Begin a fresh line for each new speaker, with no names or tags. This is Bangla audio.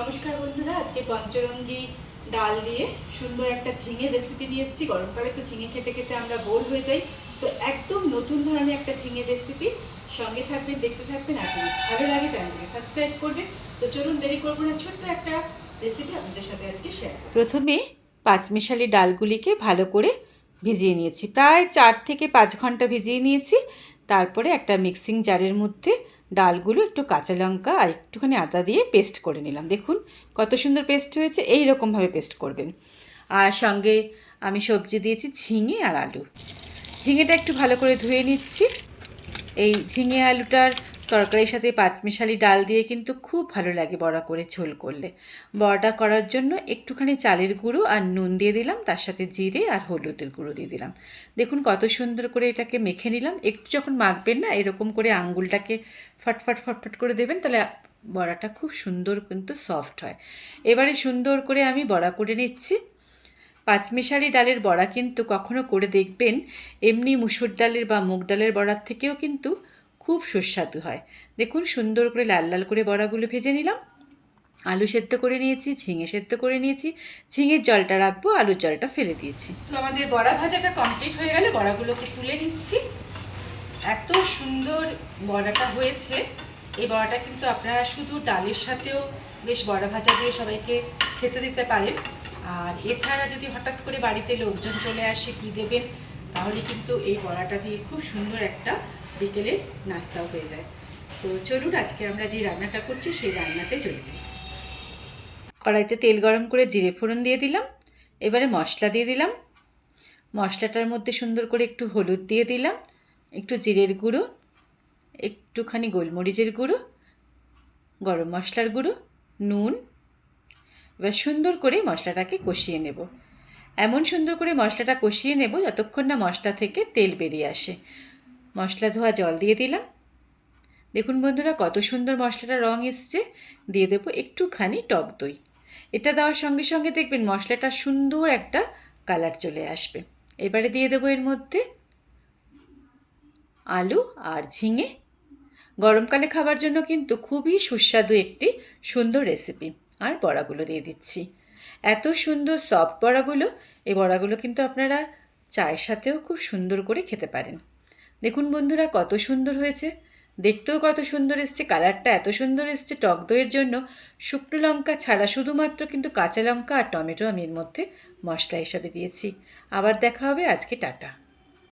নমস্কার বন্ধুরা, আজকে পঞ্চরঙ্গি ডাল দিয়ে সুন্দর একটা ঝিঙের রেসিপি নিয়ে এসেছি। গরমকালে তো ঝিঙে খেতে খেতে আমরা বোর হয়ে যাই। তো একদম নতুন ধরনের একটা ঝিঙের রেসিপি সঙ্গে থাকবেন, দেখতে থাকবেন, আর ভালো লাগে চ্যানেলটিকে সাবস্ক্রাইব করবেন। তো চলুন, দেরি করব না, ছোট্ট একটা রেসিপি আপনাদের সাথে আজকে শেয়ার প্রথমে পাঁচমিশালি ডালগুলিকে ভালো করে ভিজিয়ে নিয়েছি। প্রায় চার থেকে পাঁচ ঘণ্টা ভিজিয়ে নিয়েছি। তারপরে একটা মিক্সিং জারের মধ্যে ডালগুলো একটু কাঁচা লঙ্কা আর একটুখানি আদা দিয়ে পেস্ট করে নিলাম। দেখুন কত সুন্দর পেস্ট হয়েছে, এই রকমভাবে পেস্ট করবেন। আর সঙ্গে আমি সবজি দিয়েছি ঝিঙে আর আলু। ঝিঙেটা একটু ভালো করে ধুয়ে নিচ্ছি। এই ঝিঙে আলুটার তরকারির সাথে পাঁচমিশালি ডাল দিয়ে কিন্তু খুব ভালো লাগে বড়া করে ঝোল করলে। বড়াটা করার জন্য একটুখানি চালের গুঁড়ো আর নুন দিয়ে দিলাম, তার সাথে জিরে আর হলুদের গুঁড়ো দিয়ে দিলাম। দেখুন কত সুন্দর করে এটাকে মেখে নিলাম। একটু যখন মাখবেন না, এরকম করে আঙ্গুলটাকে ফটফট ফটফট করে দেবেন, তাহলে বড়াটা খুব সুন্দর কিন্তু সফট হয়। এবারে সুন্দর করে আমি বড়া করে নিচ্ছি। পাঁচমিশালি ডালের বড়া কিন্তু কখনো করে দেখবেন, এমনি মুসুর ডালের বা মুগ ডালের বড়ার থেকেও কিন্তু খুব সুস্বাদু হয়। দেখুন, সুন্দর করে লাল লাল করে বড়াগুলো ভেজে নিলাম। আলু সেদ্ধ করে নিয়েছি, ঝিঙে সেদ্ধ করে নিয়েছি। ঝিঙের জলটা রাখব, আলুর জলটা ফেলে দিয়েছি। তো আমাদের বড়া ভাজাটা কমপ্লিট হয়ে গেলে বড়াগুলোকে তুলে নিচ্ছি। এত সুন্দর বড়াটা হয়েছে। এই বড়াটা কিন্তু আপনারা শুধু ডালের সাথেও বেশ বড়া ভাজা দিয়ে সবাইকে খেতে দিতে পারেন। আর এছাড়া যদি হঠাৎ করে বাড়িতে লোকজন চলে আসে, কী দেবেন? তাহলে কিন্তু এই বড়াটা দিয়ে খুব সুন্দর একটা বিকেলের নাস্তাও হয়ে যায়। তো চলুন, আজকে আমরা যে রান্নাটা করছি, সেই রান্নাতে চলে যাই। কড়াইতে তেল গরম করে জিরে ফোড়ন দিয়ে দিলাম, এবারে মশলা দিয়ে দিলাম। মশলাটার মধ্যে সুন্দর করে একটু হলুদ দিয়ে দিলাম, একটু জিরের গুঁড়ো, একটুখানি গোলমরিচের গুঁড়ো, গরম মশলার গুঁড়ো, নুন। এবার সুন্দর করে মশলাটাকে কষিয়ে নেব। এমন সুন্দর করে মশলাটা কষিয়ে নেব যতক্ষণ না মশলা থেকে তেল বেরিয়ে আসে। মশলা ধোয়া জল দিয়ে দিলাম। দেখুন বন্ধুরা, কত সুন্দর মশলাটা রং এসছে। দিয়ে দেবো একটুখানি টক দই। এটা দেওয়ার সঙ্গে সঙ্গে দেখবেন মশলাটা সুন্দর একটা কালার চলে আসবে। এবারে দিয়ে দেবো এর মধ্যে আলু আর ঝিঙে। গরমকালে খাবার জন্য কিন্তু খুবই সুস্বাদু একটি সুন্দর রেসিপি। আর বড়াগুলো দিয়ে দিচ্ছি। এত সুন্দর সফট বড়াগুলো, এই বড়াগুলো কিন্তু আপনারা চায়ের সাথেও খুব সুন্দর করে খেতে পারেন। দেখুন বন্ধুরা, কত সুন্দর হয়েছে। দেখতেও কত সুন্দর এসছে, কালারটা এত সুন্দর এসছে। টক দইয়ের জন্য শুকনো লঙ্কা ছাড়া শুধুমাত্র কিন্তু কাঁচা লঙ্কা আর টমেটো আমি এর মধ্যে মশলা হিসাবে দিয়েছি। আবার দেখা হবে, আজকে টাটা।